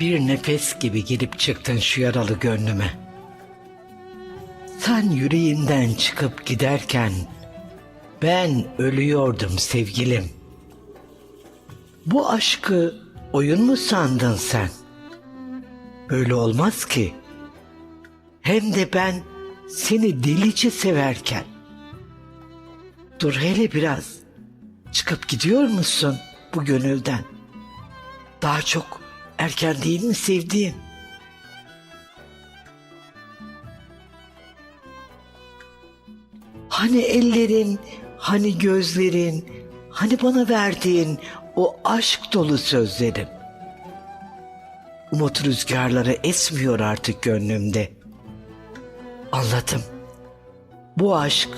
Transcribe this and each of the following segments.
Bir nefes gibi girip çıktın şu yaralı gönlüme. Sen yüreğinden çıkıp giderken ben ölüyordum sevgilim. Bu aşkı oyun mu sandın sen? Böyle olmaz ki. Hem de ben seni delice severken. Dur hele biraz. Çıkıp gidiyor musun bu gönülden? Daha çok erken değil mi sevdiğim? Hani ellerin, hani gözlerin, hani bana verdiğin o aşk dolu sözlerin. Umut rüzgarları esmiyor artık gönlümde. Anladım. Bu aşk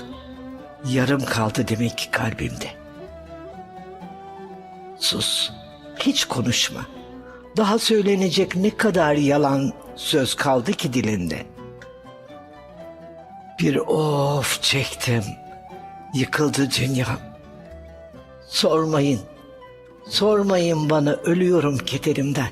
yarım kaldı demek ki kalbimde. Sus. Hiç konuşma. Daha söylenecek ne kadar yalan söz kaldı ki dilinde. Bir of çektim. Yıkıldı dünya. Sormayın. Sormayın bana ölüyorum kederimden.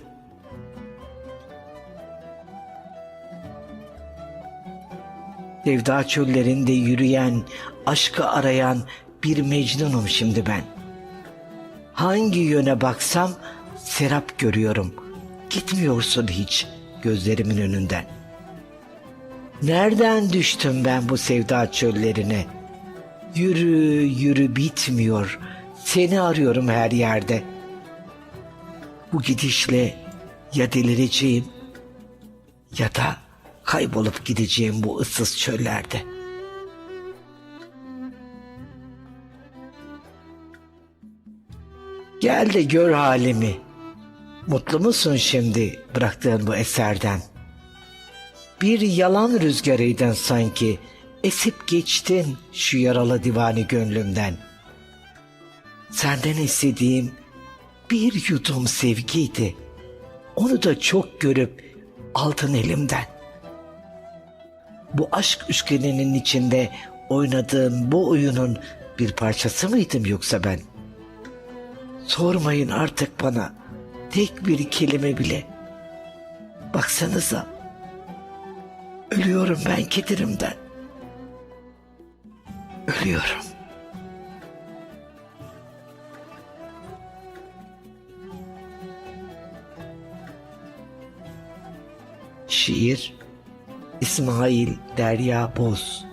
Sevda çöllerinde yürüyen, aşkı arayan bir mecnunum şimdi ben. Hangi yöne baksam serap görüyorum. Gitmiyorsun hiç gözlerimin önünden. Nereden düştüm ben bu sevda çöllerine? Yürü yürü bitmiyor. Seni arıyorum her yerde. Bu gidişle ya delireceğim ya da kaybolup gideceğim bu ıssız çöllerde. Gel de gör halimi. Mutlu musun şimdi bıraktığın bu eserden? Bir yalan rüzgarıydın sanki. Esip geçtin şu yaralı divani gönlümden. Senden istediğim bir yudum sevgiydi. Onu da çok görüp aldın elimden. Bu aşk üçgeninin içinde oynadığın bu oyunun bir parçası mıydım yoksa ben? Sormayın artık bana tek bir kelime bile. Baksanıza. Ölüyorum ben kederimden. Ölüyorum. Şiir İsmail Derya Boz